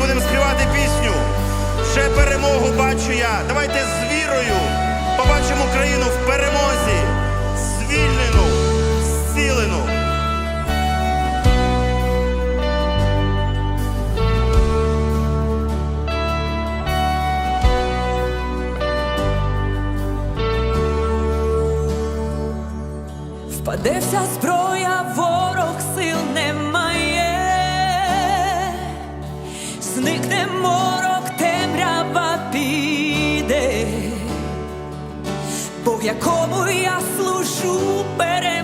будемо співати пісню. Ще перемогу бачу я. Давайте з вірою побачимо країну в перемозі, звільнену, зцілену. Впаде вся зброя. зникне морок, темрява піде, Бог якому я служу перед.